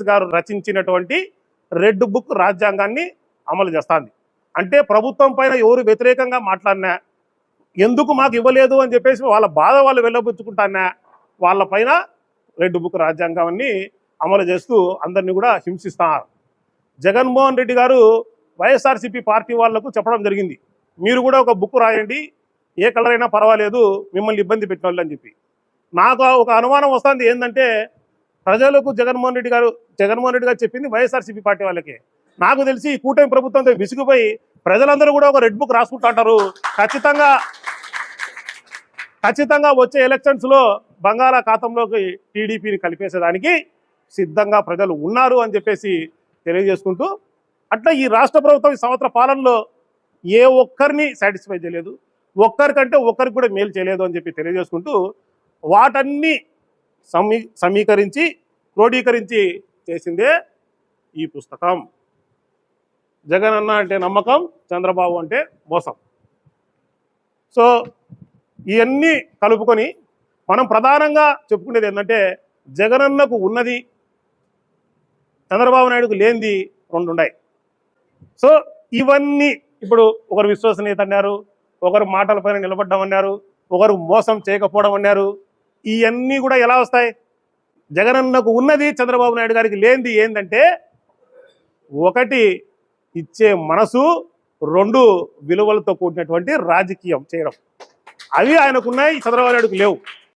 గారు రచించినటువంటి red book రాజ్యాంగాన్ని అమలు చేస్తుంది. అంటే ప్రభుత్వం పైన ఎవరు వ్యతిరేకంగా మాట్లాడినా ఎందుకు మాకు ఇవ్వలేదు అని చెప్పేసి వాళ్ళ బాధ వాళ్ళు వెళ్ళబుచ్చుకుంటానా వాళ్ళ పైన రెడ్ బుక్ రాజ్యాంగాన్ని అమలు చేస్తూ అందరినీ కూడా హింసిస్తున్నారు జగన్మోహన్ రెడ్డి గారు వైఎస్ఆర్సీపీ పార్టీ వాళ్ళకు చెప్పడం జరిగింది. మీరు కూడా ఒక బుక్ రాయండి ఏ కలర్ అయినా పర్వాలేదు మిమ్మల్ని ఇబ్బంది పెట్టిన అని చెప్పి. నాకు ఒక అనుమానం వస్తుంది ఏంటంటే ప్రజలకు జగన్మోహన్ రెడ్డి గారు జగన్మోహన్ రెడ్డి గారు చెప్పింది వైఎస్ఆర్సీపీ పార్టీ వాళ్ళకి. నాకు తెలిసి ఈ కూటమి ప్రభుత్వంతో విసిగిపోయి ప్రజలందరూ కూడా ఒక రెడ్ బుక్ రాసుకుంటుంటారు. ఖచ్చితంగా ఖచ్చితంగా వచ్చే ఎలక్షన్స్లో బంగాళాఖాతంలోకి టీడీపీని కలిపేసేదానికి సిద్ధంగా ప్రజలు ఉన్నారు అని చెప్పేసి తెలియజేసుకుంటూ అట్లా ఈ రాష్ట్ర ప్రభుత్వం ఈ సంవత్సర పాలనలో ఏ ఒక్కరిని సాటిస్ఫై చేయలేదు. ఒక్కరికంటే ఒక్కరికి కూడా మేలు చేయలేదు అని చెప్పి తెలియజేసుకుంటూ వాటన్ని సమీ సమీకరించి క్రోడీకరించి చేసిందే ఈ పుస్తకం. జగన్ అన్న అంటే నమ్మకం చంద్రబాబు అంటే మోసం. సో ఇవన్నీ కలుపుకొని మనం ప్రధానంగా చెప్పుకునేది ఏంటంటే జగనన్నకు ఉన్నది చంద్రబాబు నాయుడుకు లేనిది రెండు ఉన్నాయి. సో ఇవన్నీ ఇప్పుడు ఒకరు విశ్వసనీయత అన్నారు ఒకరు మాటలపైన నిలబడ్డం అన్నారు ఒకరు మోసం చేయకపోవడం అన్నారు ఇవన్నీ కూడా ఎలా వస్తాయి? జగనన్నకు ఉన్నది చంద్రబాబు నాయుడు గారికి లేనిది ఏంటంటే ఒకటి ఇచ్చే మనసు రెండు విలువలతో కూడినటువంటి రాజకీయం చేయడం. అవి ఆయనకున్నాయి చంద్రబాబు నాయుడుకు లేవు.